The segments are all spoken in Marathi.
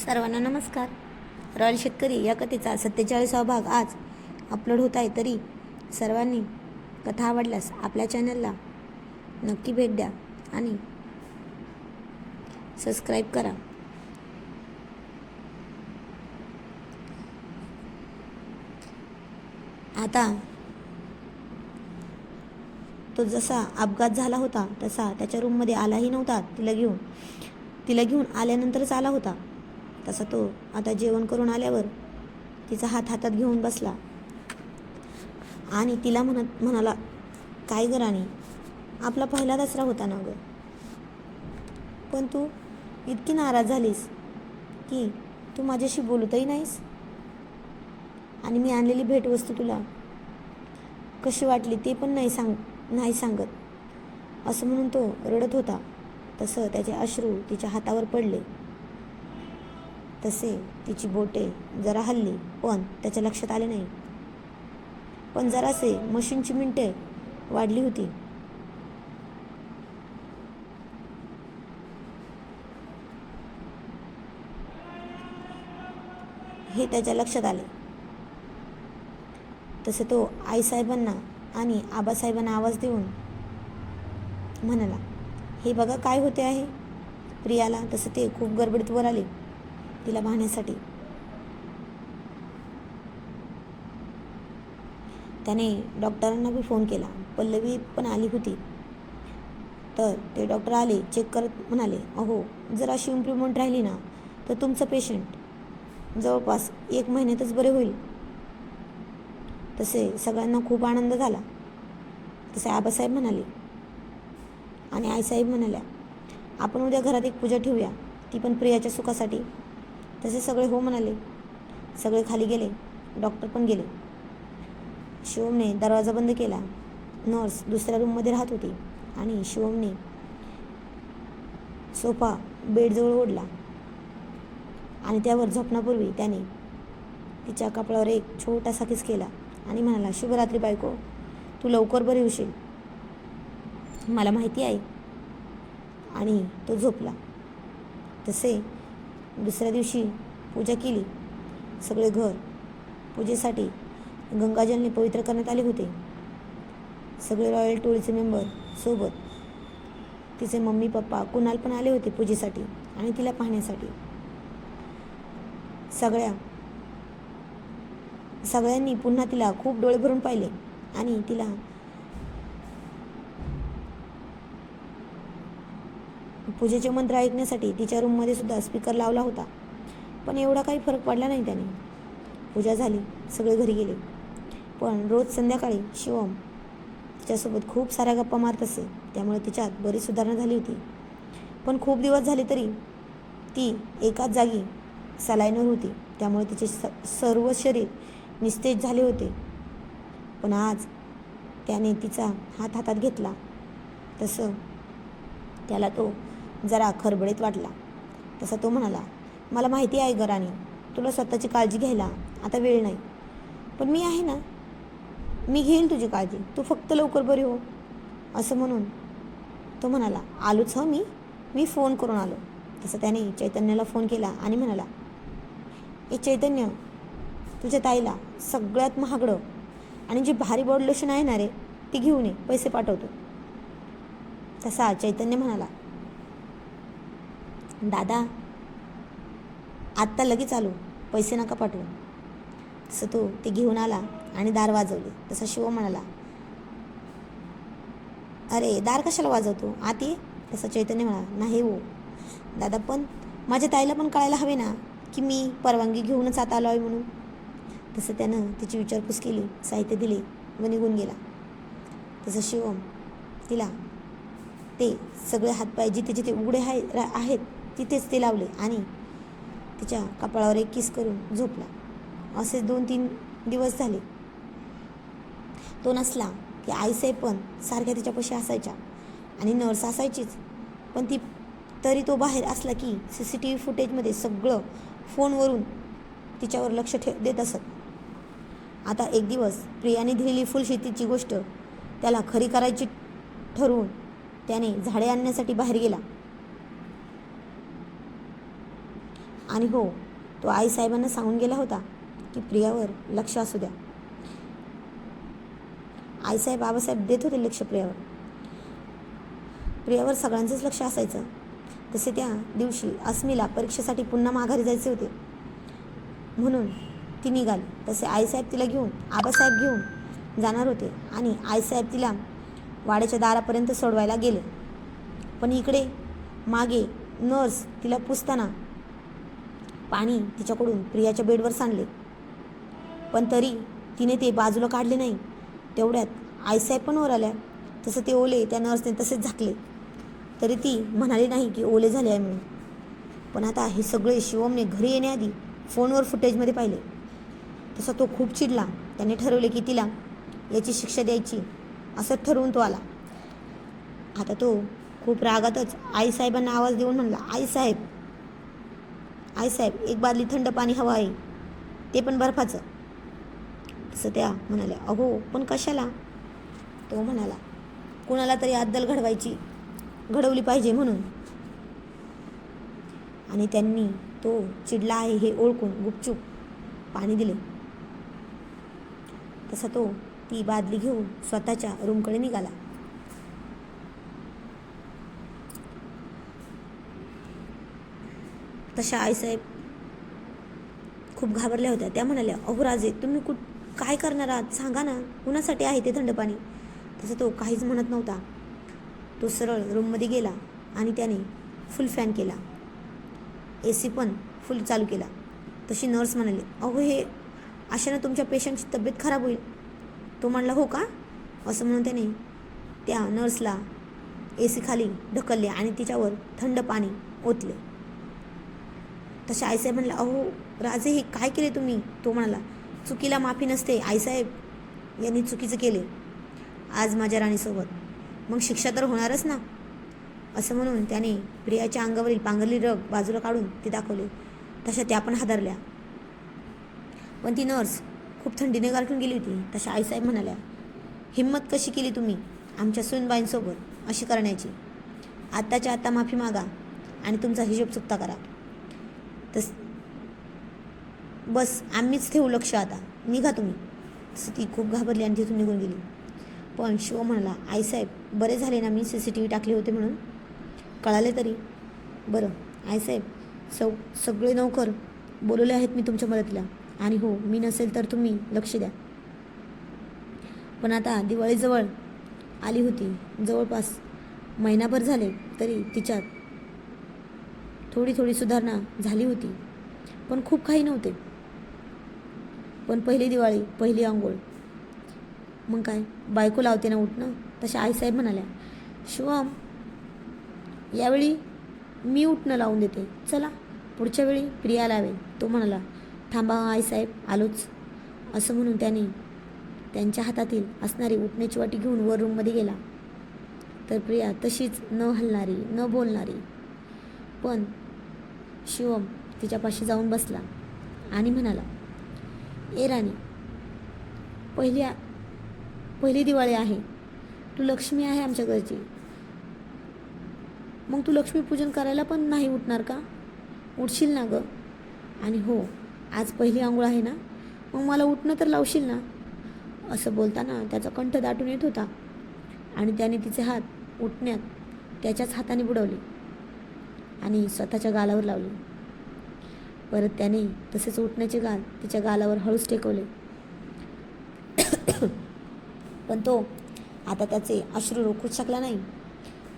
सर्वांना नमस्कार. रॉयल शेतकरी या कथेचा सत्तेचाळीसावा भाग आज अपलोड होत आहे तरी सर्वांनी कथा आवडल्यास आपल्या चॅनलला नक्की भेट द्या आणि सबस्क्राईब करा. आता तो जसा अपघात झाला होता तसा त्याच्या रूममध्ये आलाही नव्हता. तिला घेऊन तिला घेऊन आल्यानंतरच आला होता. तसा तो आता जेवण करून आल्यावर तिचा हात हातात घेऊन बसला. आणि तिला म्हणत म्हणाला काय ग राणी आपला पहिला दसरा होता ना ग. पण तू इतकी नाराज झालीस की तू माझ्याशी बोलतही नाहीस. आणि मी आणलेली भेटवस्तू तुला कशी वाटली ते पण नाही सांग नाही सांगत. असं म्हणून तो रडत होता. तसं त्याचे अश्रू तिच्या हातावर पडले. तसे तिची बोटे जरा हल्ली पण त्याच्या लक्षात आले नाही. पण जरासे मशीनची मिनटे वाढली होती. हे त्याच्या लक्षात आले. तसे तो आईसाहेबांना आणि आबासाहेबांना आवाज देऊन म्हणाला हे बघा काय होते आहे? प्रियाला तसं ते खूप गडबडीत वर आले तिला पाहण्यासाठी. त्याने डॉक्टरांना बी फोन केला. पल्लवी पण आली होती. तर ते डॉक्टर आले चेक करत म्हणाले अहो जर अशी इम्प्रूवमेंट राहिली ना तर तुमचं पेशंट जवळपास एक महिन्यातच बरे होईल. तसे सगळ्यांना खूप आनंद झाला. तसे आबासाहेब म्हणाले आणि आईसाहेब म्हणाल्या आपण उद्या घरात एक पूजा ठेवूया. ती पण प्रियाच्या सुखासाठी. तसे सगळे हो म्हणाले. सगळे खाली गेले. डॉक्टर पण गेले. शिवमने दरवाजा बंद केला. नर्स दुसऱ्या रूममध्ये राहत होती आणि शिवमने सोफा बेडजवळ ओढला. आणि त्यावर झोपण्यापूर्वी त्याने तिच्या कपड्यावर एक छोटासा किस केला आणि म्हणाला शुभरात्री बायको तू लवकर बरी होशील. मला माहिती आहे. आणि तो झोपला. तसे दुसऱ्या दिवशी पूजा केली. सगळे घर पूजेसाठी गंगाजलने पवित्र करण्यात आले होते. सगळे रॉयल टोळीचे मेंबर सोबत तिचे मम्मी पप्पा कुणाल पण आले होते पूजेसाठी आणि तिला पाहण्यासाठी. सगळ्या सगळ्यांनी पुन्हा तिला खूप डोळे भरून पाहिले आणि तिला पूजेचे मंत्र ऐकण्यासाठी तिच्या रूममध्ये सुद्धा स्पीकर लावला होता. पण एवढा काही फरक पडला नाही त्याने. पूजा झाली सगळे घरी गेले. पण रोज संध्याकाळी शिवम तिच्यासोबत खूप साऱ्या गप्पा मारत असे. त्यामुळे तिच्यात बरीच सुधारणा झाली होती. पण खूप दिवस झाले तरी ती एकाच जागी सलायनर होती. त्यामुळे तिचे स सर्व शरीर निस्तेज झाले होते. पण आज त्याने तिचा हात हातात घेतला. तसं त्याला तो जरा खरबडीत वाटला. तसा तो म्हणाला मला माहिती आहे गराणी तुला स्वतःची काळजी घ्यायला आता वेळ नाही. पण मी आहे ना मी घेईन तुझी काळजी. तू फक्त लवकर बरी हो. असं म्हणून तो म्हणाला आलोच हं मी. मी फोन करून आलो. तसं त्याने चैतन्याला फोन केला आणि म्हणाला ए चैतन्य तुझ्या ताईला सगळ्यात महागडं आणि जे भारी बॉडी लोशन आहे ना रे ती घेऊन ये पैसे पाठवतो. तसा चैतन्य म्हणाला दादा आत्ता लगेच आलो. पैसे नका पाठवू. तसं तो ते घेऊन आला आणि दार वाजवले. तसा शिव म्हणाला अरे दार कशाला वाजवतो? आत ये. तसा चैतन्य म्हणाला नाही हो. दादा पण माझ्या ताईला पण कळायला हवे ना की मी परवानगी घेऊनच आता आलो आहे म्हणून. तसं त्यानं तिची विचारपूस केली साहित्य दिले व निघून गेला. तसं शिवम तिला ते सगळे हातपाय जिथे जिथे उघडे आहे रा- आहेत तिथेच ते लावले आणि तिच्या कपाळावर एक किस करून झोपला. असे दोन तीन दिवस झाले. तो नसला की आईसाहेब पण सारख्या तिच्यापाशी असायच्या आणि नर्स असायचीच. पण ती तरी तो बाहेर असला की सी सी टी व्ही फुटेजमध्ये सगळं फोनवरून तिच्यावर लक्ष ठे देत असत. आता एक दिवस प्रियाने दिलेली फुलशेतीची गोष्ट त्याला खरी करायची ठरवून त्याने झाडे आणण्यासाठी बाहेर गेला. आणि हो तो आईसाहेबांना सांगून गेला होता की प्रियावर लक्ष असू द्या. आईसाहेब बाबासाहेब देत होते लक्ष प्रियावर. प्रियावर सगळ्यांचंच लक्ष असायचं. तसे त्या दिवशी अस्मीला परीक्षेसाठी पुन्हा माघारी जायचे होते. म्हणून ती निघाली. तसे आईसाहेब तिला घेऊन आबासाहेब घेऊन जाणार होते आणि आईसाहेब तिला वाड्याच्या दारापर्यंत सोडवायला गेले. पण इकडे मागे नर्स तिला पुसताना पाणी तिच्याकडून प्रियाच्या बेडवर सांडले. पण तरी तिने ते बाजूला काढले नाही. तेवढ्यात आईसाहेब पण वर आल्या. तसं ते ओले त्या नर्सने तसेच झाकले. तरी ती म्हणाली नाही की ओले झाले आहे म्हणून. पण आता हे सगळे शिवमने घरी येण्याआधी फोनवर फुटेजमध्ये पाहिले. तसा तो खूप चिडला. त्याने ठरवले की तिला याची शिक्षा द्यायची. असं ठरवून तो आला. आता तो खूप रागातच आईसाहेबांना आवाज देऊन म्हणला आईसाहेब आईसाहेब एक बादली थंड पाणी हवं आहे. ते पण बर्फाचं. तसं त्या म्हणाल्या अहो पण कशाला? तो म्हणाला कुणाला तरी अद्दल घडवायची घडवली पाहिजे म्हणून. आणि त्यांनी तो चिडला आहे हे ओळखून गुपचूप पाणी दिले. तसा तो ती बादली घेऊन स्वतःच्या रूमकडे निघाला. तशा आईसाहेब खूप घाबरल्या होत्या. त्या म्हणाल्या अहो राजे तुम्ही कुठ काय करणार आहात? सांगा ना. कुणासाठी आहे ते थंड पाणी? तसं तो काहीच म्हणत नव्हता. तो सरळ रूममध्ये गेला आणि त्याने फुल फॅन केला. ए सी पण फुल चालू केला. तशी नर्स म्हणाली अहो हे अशानं तुमच्या पेशंटची तब्येत खराब होईल. तो म्हणला हो का? असं म्हणून त्याने त्या नर्सला ए सी खाली ढकलले आणि तिच्यावर थंड पाणी ओतले. तसे आईसाहेब म्हणला अहो राजे हे काय केले तुम्ही? तो म्हणाला चुकीला माफी नसते आईसाहेब यांनी चुकीचं केले आज माझ्या राणीसोबत. मग शिक्षा तर होणारच ना. असं म्हणून त्याने प्रियाच्या अंगावरील पांघरली रग बाजूला काढून ते दाखवले. तशा त्या पण हादरल्या. पण ती नर्स खूप थंडीने गारठून गेली होती. तशा आईसाहेब म्हणाल्या हिंमत कशी केली तुम्ही आमच्या सुनबाईंसोबत अशी करण्याची? आत्ताच्या आत्ता माफी मागा आणि तुमचा हिशोब चुकता करा. तस बस आम्हीच ठेवू लक्ष आता. निघा तुम्ही. तसं ती खूप घाबरली आणि तिथून निघून गेली. पण शिव म्हणाला आईसाहेब बरे झाले ना मी सी सी टी व्ही टाकले होते म्हणून? कळाले तरी? बरं आईसाहेब सौ सगळे नोकर बोलवले आहेत मी तुमच्या मदतीला. आणि हो मी नसेल तर तुम्ही लक्ष द्या. पण आता दिवाळीजवळ आली होती. जवळपास महिनाभर झाले तरी तिच्यात थोडी थोडी सुधारणा झाली होती. पण खूप काही नव्हते. पण पहिली दिवाळी पहिली आंघोळ. मग काय? बायको लावते ना उठणं? तशा आईसाहेब म्हणाल्या शिवम यावेळी मी उठणं लावून देते. चला पुढच्या वेळी प्रिया लावेल तो म्हणाला थांबा आईसाहेब आलोच. असं म्हणून त्याने त्यांच्या हातातील असणारी उठण्याची वाटी घेऊन वर रूममध्ये गेला. तर प्रिया तशीच न हलणारी न बोलणारी. पण शिवम तिच्यापाशी जाऊन बसला आणि म्हणाला ए राणी पहिली पहिली दिवाळी आहे. तू लक्ष्मी आहे आमच्या घरची. मग तू लक्ष्मीपूजन करायला पण नाही उठणार का? उठशील ना गं. आणि हो आज पहिली आंघोळ आहे ना? मग मला उठणं तर लावशील ना? असं बोलताना त्याचा कंठ दाटून येत होता आणि त्याने तिचे हात उठण्यात त्याच्याच हाताने बुडवले आणि स्वतःच्या गालावर लावले. परत त्याने तसेच उठण्याचे गाल तिच्या गालावर हळूच टेकवले. पण तो आता त्याचे अश्रू रोखूच शकला नाही.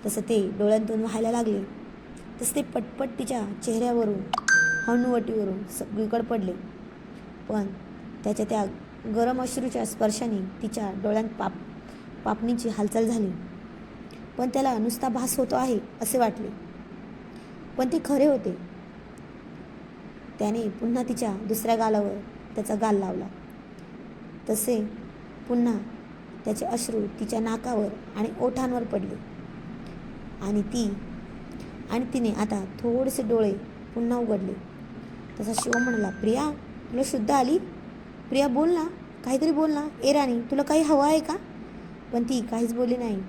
तसं ते डोळ्यांतून व्हायला लागले. तसं ते पटपट तिच्या चेहऱ्यावरून हनुवटीवरून सगळीकडे पडले. पण त्याच्या त्या गरम अश्रूच्या स्पर्शाने तिच्या डोळ्यांत पाप पापणीची हालचाल झाली. पण त्याला नुसता भास होतो आहे असे वाटले. पण ते खरे होते. त्याने पुन्हा तिच्या दुसऱ्या गालावर त्याचा गाल लावला. तसे पुन्हा त्याचे अश्रू तिच्या नाकावर आणि ओठांवर पडले. आणि ती आणि तिने आता थोडेसे डोळे पुन्हा उघडले. तसा शिव म्हणाला प्रिया तुला शुद्ध आली? प्रिया बोल ना. काहीतरी बोल ना. ए राणी तुला काही हवं आहे का? पण ती काहीच बोलली नाही.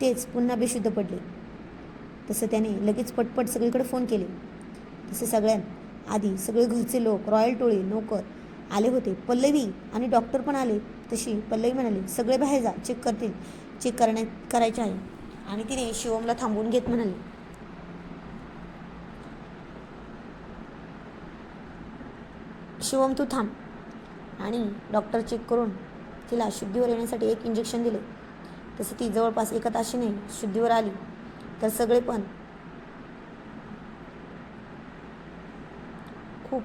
तेच पुन्हा बेशुद्ध पडले. तसं त्याने लगेच पटपट सगळीकडे फोन केले. तसे सगळ्यां आधी सगळे घरचे लोक रॉयल टोळी नोकर आले होते. पल्लवी आणि डॉक्टर पण आले. तशी पल्लवी म्हणाली सगळे बाहेर जा चेक करतील. चेक करण्या करायचे आहे. आणि तिने शिवमला थांबवून घेत म्हणाली शिवम तू थांब. आणि डॉक्टर चेक करून तिला शुद्धीवर येण्यासाठी एक इंजेक्शन दिले. तसं ती जवळपास एका ताशीने शुद्धीवर आली. तर सगळे पण खूप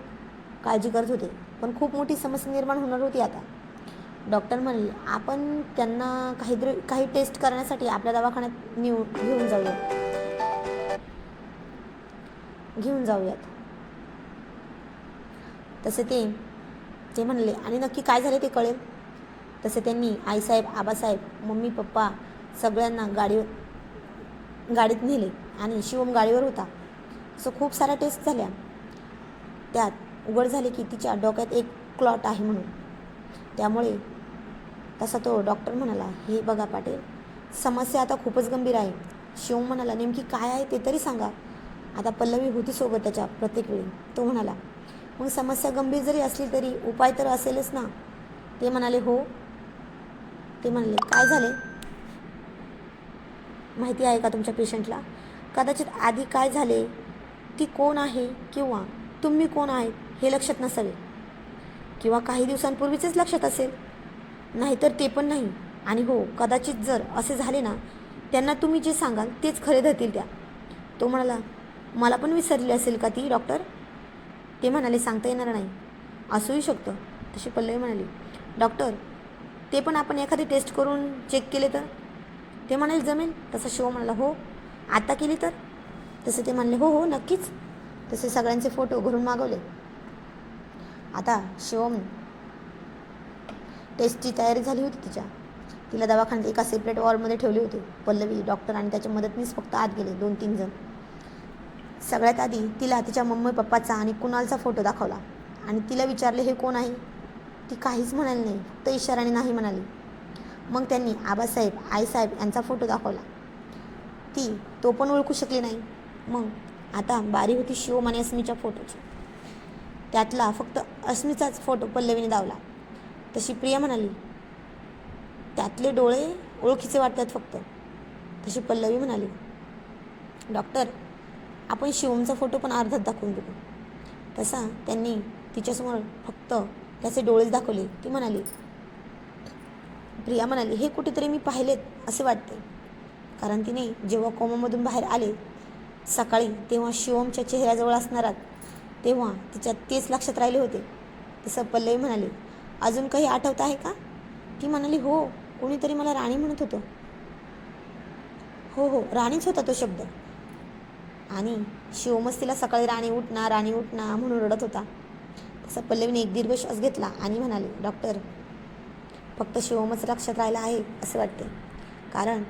काळजी करत होते. पण खूप मोठी समस्या निर्माण होणार होती आता. डॉक्टर म्हणले आपण त्यांना काहीतरी काही टेस्ट करण्यासाठी आपल्या दवाखान्यात नेऊ घेऊन जाऊयात. घेऊन जाऊयात. तसे ते ते म्हणले आणि नक्की काय झाले ते कळेल. तसे त्यांनी आईसाहेब आबासाहेब मम्मी पप्पा सगळ्यांना गाडीवर गाडीत नेले आणि शिवम गाडीवर होता. असं खूप साऱ्या टेस्ट झाल्या. त्यात उघड झाले की तिच्या डोक्यात एक क्लॉट आहे म्हणून. त्यामुळे तसा तो डॉक्टर म्हणाला हे बघा पाटील समस्या आता खूपच गंभीर आहे. शिवम म्हणाला नेमकी काय आहे ते तरी सांगा. आता पल्लवी होती सोबत त्याच्या प्रत्येक वेळी. तो म्हणाला मग समस्या गंभीर जरी असली तरी उपाय तर असेलच ना. ते म्हणाले हो. ते म्हणाले काय झाले? माहिती आहे का तुमच्या पेशंटला कदाचित आधी काय झाले? ती कोण आहे किंवा तुम्ही कोण आहेत? हे लक्षात नसावे. किंवा काही दिवसांपूर्वीचेच लक्षात असेल. नाहीतर ते पण नाही. आणि हो कदाचित जर असे झाले ना त्यांना तुम्ही जे सांगाल तेच खरे धरतील त्या. तो म्हणाला मला पण विसरली असेल का ती डॉक्टर? ते म्हणाले सांगता येणार नाही. असूही शकतं. तशी पल्लवी म्हणाली. डॉक्टर ते पण आपण एखादी टेस्ट करून चेक केले तर? ते म्हणाले जमेल. तसं शिव म्हणाला हो. आता केली तर? तसं ते म्हणले हो हो नक्कीच. तसे सगळ्यांचे फोटो घरून मागवले. आता शिवम टेस्टची तयारी झाली होती तिच्या. तिला दवाखान्यात एका सेपरेट वॉर्डमध्ये ठेवले होते. पल्लवी डॉक्टर आणि त्याच्या मदतनीस फक्त आत गेले दोन तीन जण. सगळ्यात आधी तिला तिच्या मम्मी पप्पाचा आणि कुणालचा फोटो दाखवला. आणि तिला विचारले हे कोण आहे? ती काहीच म्हणाली नाही फक्त इशाराने नाही म्हणाली. मग त्यांनी आबासाहेब आईसाहेब यांचा फोटो दाखवला. ती तो पण ओळखू शकली नाही. मग आता बारी होती शिवम आणि अस्मीच्या फोटोची त्यातला फक्त अस्मीचाच फोटो पल्लवीने दावला. तशी प्रिया म्हणाली त्यातले डोळे ओळखीचे वाटतात फक्त. तशी पल्लवी म्हणाली डॉक्टर आपण शिवमचा फोटो पण अर्धात दाखवून बघू. तसा त्यांनी तिच्यासमोर फक्त त्याचे डोळेच दाखवले. ती म्हणाली प्रिया म्हणाली हे कुठेतरी मी पाहिलेत असे वाटते. कारण तिने जेव्हा कोमामधून बाहेर आले सकाळी तेव्हा शिवमच्या चेहऱ्याजवळ असणारा तेव्हा तिच्या तेच लक्षात राहिले होते. तसं पल्लवी म्हणाली अजून काही आठवत आहे का? ती म्हणाली हो कोणीतरी मला राणी म्हणत होतं. हो हो राणीच होता तो शब्द. आणि शिवमच तिला सकाळी राणी उठना राणी उठना म्हणून रडत होता. तसा पल्लवीने एक दीर्घ श्वास घेतला आणि म्हणाले डॉक्टर फक्त शिवमच लक्षात राहिला आहे असे वाटते. कारण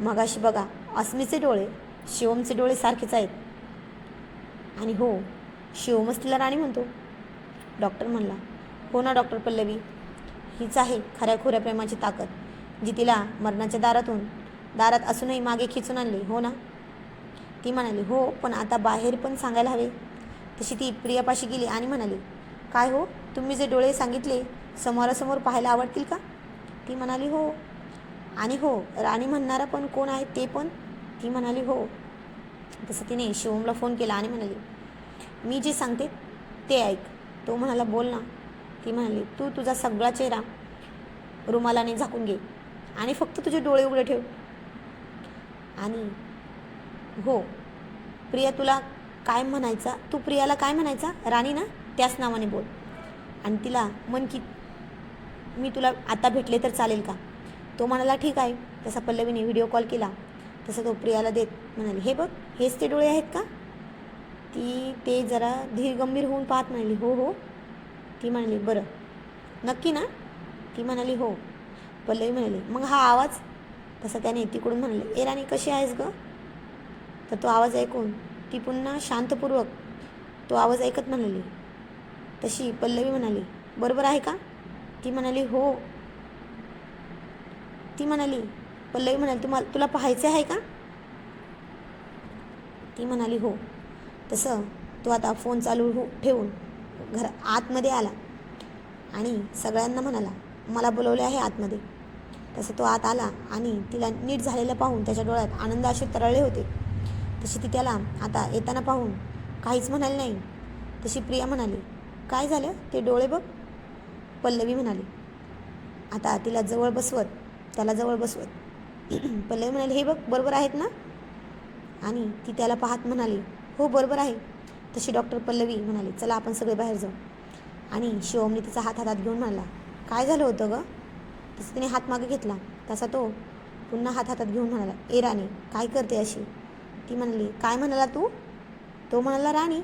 मगाशी बघा अस्मीचे डोळे शिवमचे डोळे सारखेच आहेत. आणि हो शिवमच तिला राणी म्हणतो. डॉक्टर म्हणला हो ना डॉक्टर पल्लवी. हीच आहे खऱ्या खोऱ्या प्रेमाची ताकद जी तिला मरणाच्या दारातून दारात असूनही मागे खिचून आणली. हो ना? ती म्हणाली हो पण आता बाहेर पण सांगायला हवे. तशी ती प्रियापाशी गेली आणि म्हणाली काय हो? तुम्ही जे डोळे सांगितले समोरासमोर पाहायला आवडतील का? ती म्हणाली हो. आणि हो राणी म्हणणारा पण कोण आहे ते पण? ती म्हणाली हो. तसं तिने शिवमला फोन केला आणि म्हणाली मी जे सांगते ते ऐक. तो म्हणाला बोल ना. ती म्हणाली तू तुझा सगळा चेहरा रुमालाने झाकून घे आणि फक्त तुझे डोळे उघडे ठेव. आणि हो प्रिया तुला काय म्हणायचा? तू प्रियाला काय म्हणायचा? राणी ना त्याच नावाने बोल. आणि तिला मन की मी तुला आता भेटले तर चालेल का? तो म्हणाला ठीक आहे. तसा पल्लवीने व्हिडिओ कॉल केला. तसं तो प्रियाला देत म्हणाली हे बघ हेच ते डोळे आहेत का? ती ते जरा धीरगंभीर होऊन पाहत म्हणाली हो हो. ती म्हणाली बरं. नक्की ना? ती म्हणाली हो. पल्लवी म्हणाली मग हा आवाज? तसा त्याने तिकडून म्हणाले ए राणी कशी आहेस गं? तर तो आवाज ऐकून ती पुन्हा शांतपूर्वक तो आवाज ऐकत म्हणाली. तशी पल्लवी म्हणाली बरोबर आहे का? ती म्हणाली हो. ती म्हणाली पल्लवी म्हणाली तुम्हाला तुला पाहायचे आहे का? ती म्हणाली हो. तसं तो आता फोन चालू हो ठेवून घर आतमध्ये आला आणि सगळ्यांना म्हणाला मला बोलवले आहे आतमध्ये. तसं तो आत आला आणि तिला नीट झालेलं पाहून त्याच्या डोळ्यात आनंद असे तरळले होते. तशी ती त्याला आता येताना पाहून काहीच म्हणाली नाही. तशी प्रिया म्हणाली काय झालं? ते डोळे बघ. पल्लवी म्हणाली आता तिला जवळ बसवत त्याला जवळ बसवत. पल्लवी म्हणाली हे बघ बरोबर आहेत ना? आणि ती त्याला पाहत म्हणाली हो बरोबर आहे. तशी डॉक्टर पल्लवी म्हणाली चला आपण सगळे बाहेर जाऊ. आणि शिवमने तिचा हात हातात घेऊन म्हणाला काय झालं होतं गं? तसं तिने हात मागे घेतला तसा तो पुन्हा हात हातात घेऊन म्हणाला ए राणी काय करते अशी? ती म्हणाली काय म्हणाला तू? तो म्हणाला राणी.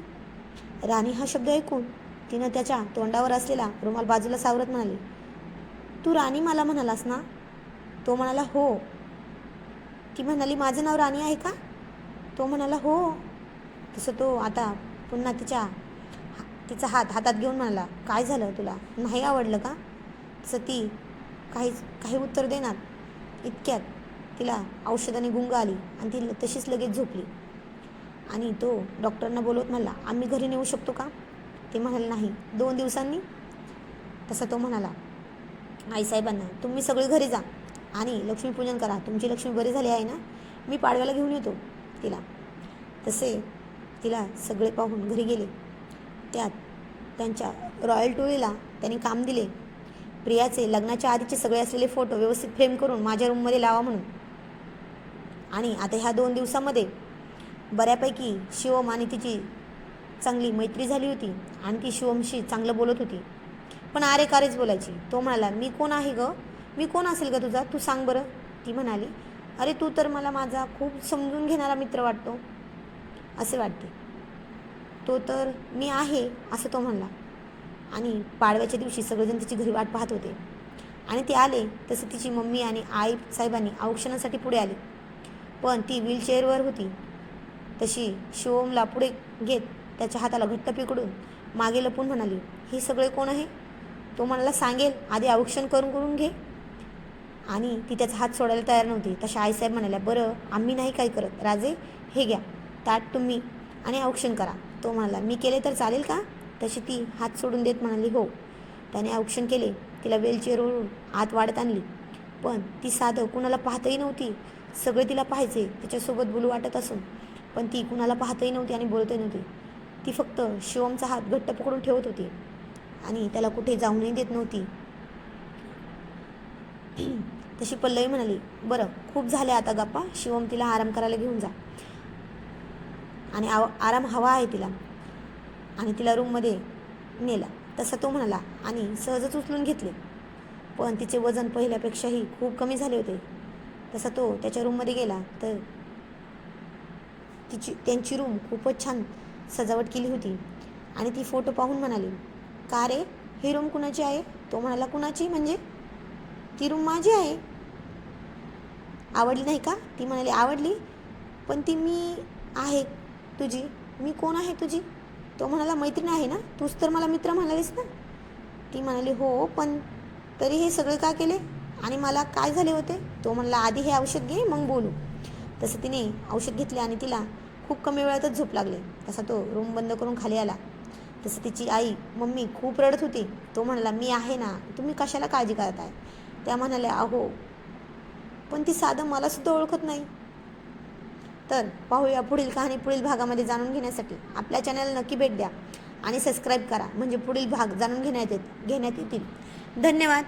राणी हा शब्द ऐकून तिनं त्याच्या तोंडावर असलेला रुमाल बाजूला सावरत म्हणाली तू राणी मला म्हणालास ना? तो म्हणाला हो. ती म्हणाली माझं नाव राणी आहे का? तो म्हणाला हो. तसं तो आता पुन्हा तिच्या हा- तिचा हात हातात घेऊन म्हणाला काय झालं तुला? नाही आवडलं का? तसं ती काहीच काही उत्तर देणार. इतक्यात तिला औषधाने गुंग आली आणि ती तशीच लगेच झोपली. आणि तो डॉक्टरना बोलवत म्हणला आम्ही घरी नेऊ शकतो का? ते म्हणाले नाही. दोन दिवसांनी? तसा तो म्हणाला आईसाहेबांना तुम्ही सगळे घरी जा आणि लक्ष्मीपूजन करा. तुमची लक्ष्मी बरी झाली आहे ना? मी पाडव्याला घेऊन येतो तिला. तसे तिला सगळे पाहून घरी गेले. त्यात त्यांच्या रॉयल टोळीला त्यांनी काम दिले. प्रियाचे लग्नाच्या आधीचे सगळे असलेले फोटो व्यवस्थित फ्रेम करून माझ्या रूममध्ये लावा म्हणून. आणि आता ह्या दोन दिवसामध्ये बऱ्यापैकी शिवम आणि तिची चांगली मैत्री झाली होती. आणि ती शिवमशी चांगलं बोलत होती. पण आरे कारेच बोलायची. तो म्हणाला मी कोण आहे ग? मी कोण असेल का तुझा? तू सांग बरं. ती म्हणाली अरे तू तर मला माझा खूप समजून घेणारा मित्र वाटतो. असे वाटते. तो तर मी आहे असं तो म्हणला. आणि पाडव्याच्या दिवशी सगळेजण तिची घरी वाट पाहत होते. आणि ते आले तसं तिची मम्मी आणि आई साहेबांनी औक्षणासाठी पुढे आले. पण ती व्हीलचेअरवर होती. तशी शिवमला पुढे घेत त्याच्या हाताला घट्ट पिकडून मागे लपून म्हणाली हे सगळे कोण आहे? तो म्हणाला सांगेल आधी औक्षण करून करून घे. आणि ती त्याचा हात सोडायला तयार नव्हती. तशा आईसाहेब म्हणाल्या बरं आम्ही नाही काय करत. राजे हे घ्या. ताट तुम्ही आणि औक्षण करा. तो म्हणाला मी केले तर चालेल का? तशी ती हात सोडून देत म्हणाली हो. त्याने औक्षण केले तिला वेलचेअरवरून आत वाढत आणली. पण ती साधं कुणाला पाहतही नव्हती. सगळे तिला पाहायचे तिच्यासोबत बोलू वाटत असून. पण ती कुणाला पाहतही नव्हती आणि बोलतही नव्हती. ती फक्त शिवमचा हात घट्ट पकडून ठेवत होती आणि त्याला कुठे जाऊनही देत नव्हती. तशी पल्लवी म्हणाली बरं खूप झाले आता गप्पा. शिवम तिला आराम करायला घेऊन जा. आणि आव आराम हवा आहे तिला. आणि तिला रूममध्ये नेला. तसा तो म्हणाला आणि सहजच उचलून घेतले. पण तिचे वजन पहिल्यापेक्षाही खूप कमी झाले होते. तसा तो त्याच्या रूममध्ये गेला तर तिची त्यांची रूम खूपच छान सजावट केली होती. आणि ती फोटो पाहून म्हणाली का रे? ही रूम कुणाची आहे? तो म्हणाला कुणाची? म्हणजे? ती रूम माझी आहे. आवडली नाही का? ती म्हणाली आवडली. पण ती मी आहे तुझी? मी कोण आहे तुझी? तो म्हणाला मैत्रीण आहे ना? तूच तर मला मित्र म्हणालीस ना? ती म्हणाली हो पण तरी हे सगळे का केले? आणि मला काय झाले होते? तो म्हणला आधी हे औषध घे मग बोलू. तसं तिने औषध घेतले आणि तिला खूप कमी वेळातच झोप लागले. तसा तो रूम बंद करून खाली आला. तसं तिची आई मम्मी खूप रडत होती. तो म्हणाला मी आहे ना? तुम्ही कशाला काळजी करत आहे त्या म्हणाल्या अहो पण ती साधं मलासुद्धा ओळखत नाही. तर पाहूया पुढील कहाणी पुढील भागामध्ये जाणून घेण्यासाठी. आपल्या चॅनलला नक्की भेट द्या आणि सबस्क्राईब करा. म्हणजे पुढील भाग जाणून घेण्यात येत घेण्यात येतील. धन्यवाद.